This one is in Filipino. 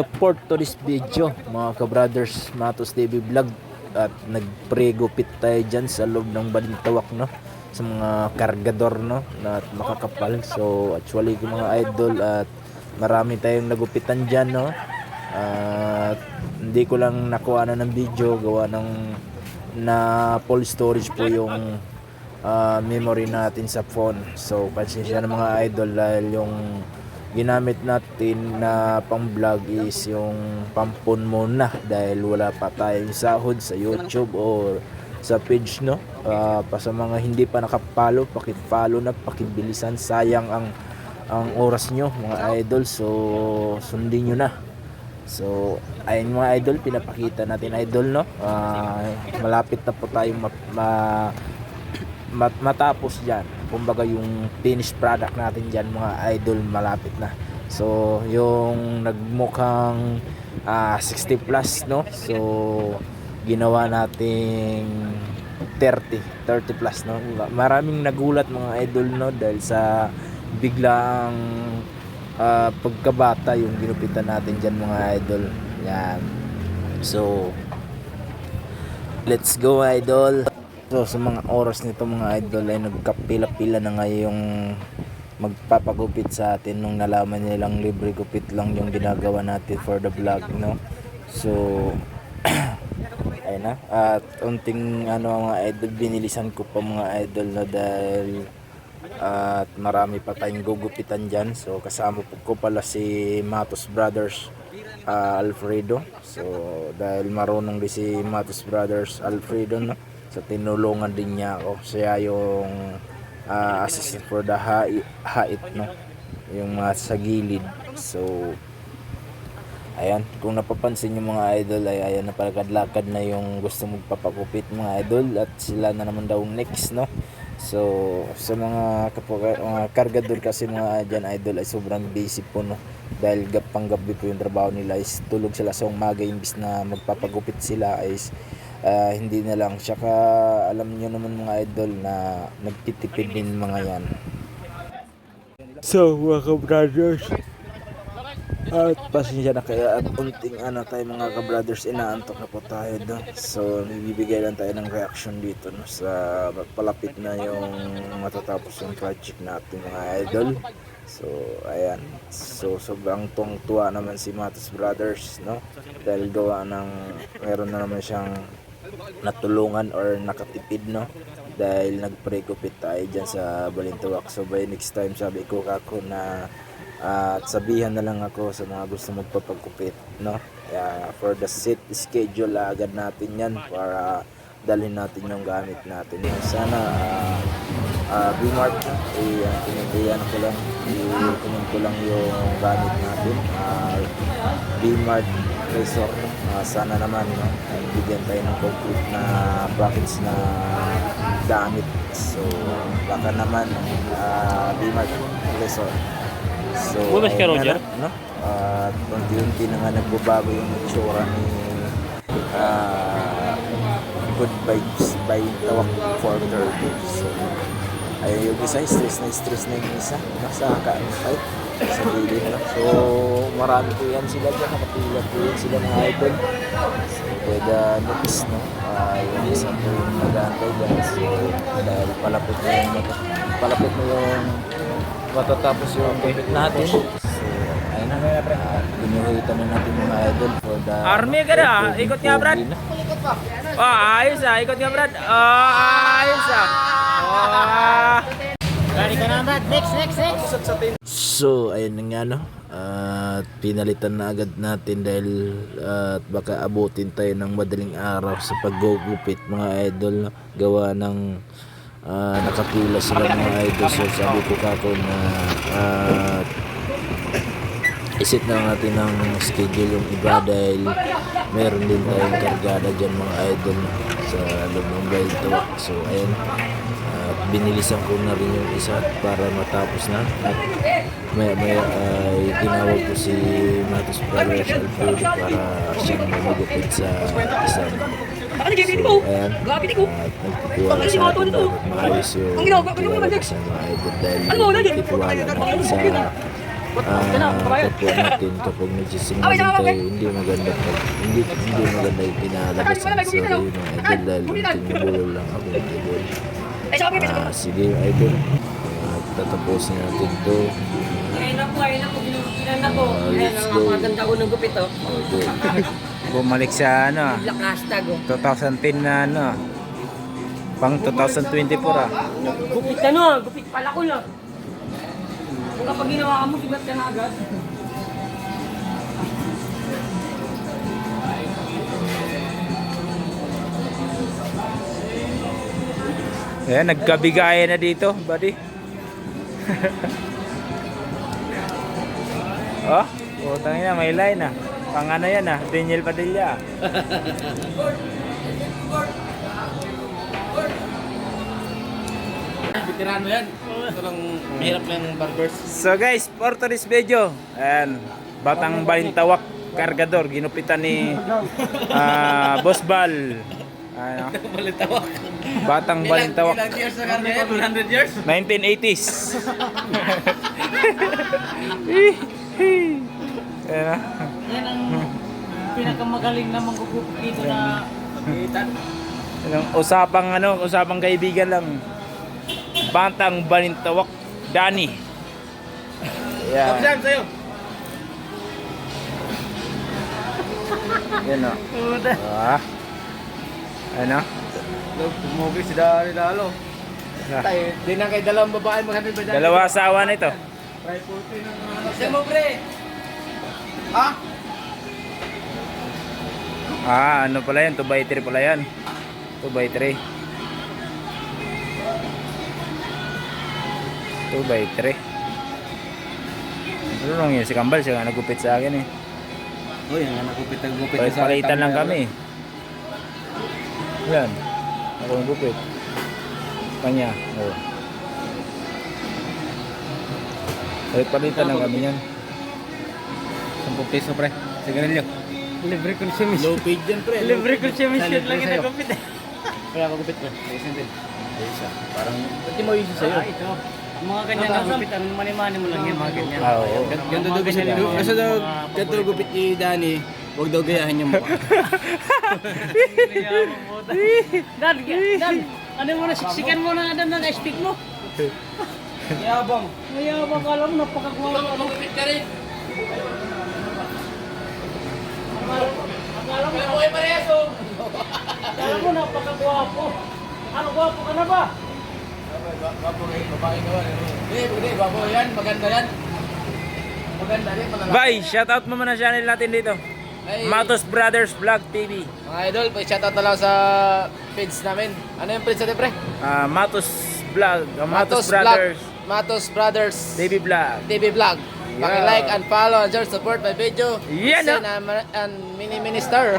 support to this video mga ka-brothers Matos TV Vlog. At nagpre-gupit tayo dyan sa loob ng Balintawak no? Sa mga kargador no? At makakapal. So actually yung mga idol at marami tayong nagupitan dyan no? At hindi ko lang nakuha na ng video gawa ng na full storage po yung ah, memory natin sa phone. So pasensya na mga idol dahil yung ginamit natin na pang vlog is yung pampon muna dahil wala pa tayong sahod sa YouTube or sa page no? Ah, pa sa mga hindi pa nakapalo paki-follow na pakibilisan sayang ang ang oras nyo mga idol. So sundin nyo na. So ayun mga idol pinapakita natin idol no? Ah, malapit na po tayong ma- ma- mat- matapos dyan kumbaga yung finished product natin dyan mga idol malapit na. So yung nagmukhang ah, 60 plus no? So ginawa nating 30 30 plus no? Maraming nagulat mga idol no? Dahil sa biglang ah, pagkabata yung ginupitan natin dyan mga idol. Yan. So let's go idol So sa mga oras nito mga idol ay nagkapila-pila na nga yung magpapagupit sa atin nung nalaman nilang libre gupit lang yung ginagawa natin for the vlog no. So ayun na. At unting ano mga idol binilisan ko pa mga idol na dahil at marami pa tayong gugupitan dyan. So kasama ko pala si Matos Brothers ah, Alfredo. So dahil marunong din si Matos Brothers Alfredo no so tinulungan din niya ako. Siya yung ah, assistant for the hait, hait no? Yung mga sa gilid. So ayan. Kung napapansin yung mga idol ay ayan na palakad-lakad na yung gusto magpapakupit mga idol. At sila na naman daw next no? So sa mga kapuka, mga kargador kasi mga dyan idol ay sobrang busy po no? Dahil gapang gabi po yung trabaho nila is tulog sila sa umaga. Imbis na magpapagupit sila is ah, hindi na lang tsaka alam nyo naman mga idol na nagtitipid din mga yan So, mga ka-brothers, at pasensya na kaya at unting ano tayo mga ka-brothers, inaantok na po tayo doon. So, bibigay lang tayo ng reaction dito no, sa palapit na yung matatapos yung project natin mga idol. So, ayan. So, sobrang tuwang-tuwa naman si Matos Brothers, no? Dahil gawa ng, meron na naman siyang natulungan or nakatipid, no? Dahil nag-pre-kupit tayo dyan sa Balintawak. So, by next time, sabi ko kako na at sabihan na lang ako sa mga gusto magpapagkupit, no? Kaya, for the set schedule, agad natin yan para dalhin natin yung gamit natin. Sana, ah, uh, B-Mart, eh, ang pinagdayan ko lang, i-comment ko lang yung gamit natin. Uh, B-Mart Resort, Ah, sana naman, no, ay bigyan tayo ng complete na brackets na gamit. So, baka naman, uh, B-Mart Resort. So, Bumas ka, Roger? na, no? At unti-unti na nga nagbabago yung itsura ni ah, Good Vibes by Tawak for 30. So, ay yung isa, stress na stress na yung isa. Nasa ka-fight sa gilid. No? So, marami po yan sila dyan. Nakapila po yan sila ng idol. So, pwede next, no? Ah, yung isa po yung nag-aantay dyan. So, dahil palapit na yung, palapit na yung matatapos yung compete natin. So, ayun na. Uh, Binuhitan na natin mga idol for the... Army ka na, ikot nga, Brad. na. Oh, ayos ah. Ikot nga, Brad. Oh, ayos ah. Ka na, Brad. Next, next, next. So, ayun na nga no. At pinalitan na agad natin dahil at baka abutin tayo ng madaling araw sa paggugupit mga idol no? gawa ng ah, nakapila sila mga idol so sabi ko kako na at isit na natin ng schedule yung iba dahil meron din tayong kargada dyan mga idol no? sa loob ng Wild Talk so ayun binilisan ko na rin yung isa para matapos na at maya maya ay tinawag ko si Matos Brothers Alfredo para siyang magupit sa isa Ano so ayan at nagtitiwala sa atin na maayos yung ginagawa ko sa mga idol dahil Ano nagtitiwala natin sa ah, kapwa natin kapag nagsisinungaling tayo, hindi maganda pag, hindi, hindi maganda yung pinalabas ang sarili ng idol dahil nabulol lang ako ng idol. Ah, sige idol, Ah, tatapusin natin to. Ayun na po, ayun na po, ginugupitan na po. Ah, Ayan let's ang go. maganda ko ng gupit, oh. Okay. Bumalik sa ano, Black hashtag, oh. 2010 na ano, pang 2024 ah. Gupit na no, gupit pala ko na. Kung kapag ginawa ka mo, sibat ka na agad. Ayan, nagkabigayan na dito, buddy. oh, putang ina, may line ah. Pang ano yan ah, Daniel Padilla. Veterano yan. Ito lang mahirap lang barbers. So guys, for today's video, ayan, Batang Balintawak Kargador, ginupitan ni ah, Boss Bal. Ano? Balitawak. Batang Balintawak. Ilang years na karne yan? 100 years? 1980s. Ayan ah. Yan ang pinakamagaling na manggugupit dito na Yung usapang ano, usapang kaibigan lang. Batang Balintawak Dani. Yeah. Kapsam sa'yo. Yan o. Ah. Ano? Tumugi si Dari Lalo. Ah. Tayo, di na kay dalawang babae maghanap ba dyan? Dalawa asawa nito. Kasi mo pre. Ha? Ah, ano pala yan? 2 by 3 pala yan. 2 by 3. 2 by 3. Ano lang yun? Si Kambal siya nga nagupit sa akin eh. Uy, ang nagupit ang gupit. Palit-palitan lang kami. Yan. Ako ang gupit. Kanya. Oh. Palit-palitan lang kami yan. 10 piso pre. Sigarilyo. libre ko siya Low paid yan pre. Libre ko siya mission lang sa'yo. ginagupit. Kaya ako gupit pre. Ayusin din. Ayusin. Parang, pati mo ayusin sa'yo. Ah, ito. Mga ganyan na gupit, ang mani-mani mo lang yan, mga ganyan. Ah, oo. Ganto daw daw. lang. Kasi daw, gupit ni Danny. Huwag daw gayahin yung mukha. Dad, dad, ano mo na, siksikan mo na dad na speak mo. Yabang. Mayabang ka lang, napakakuha ka. Magupit ka rin. Akala mo, Kaya mo kayo pareso. akala mo napakagwapo. Ano, gwapo ka na ba? Bago rin, babae naman. Eh, hindi, bago yan. Maganda yan. Maganda rin. malalaki. Bye! Shoutout mo muna channel natin dito. Ay, Matos Brothers Vlog TV. Mga idol, pa-shoutout na lang sa page namin. Ano yung page natin, pre? Ah, Matos Vlog. ah, Matos, Brothers Vlog. Matos Brothers TV Vlog. TV Vlog. Paki-like and follow and share support my video. Yan, Sen ah. and, and mini minister.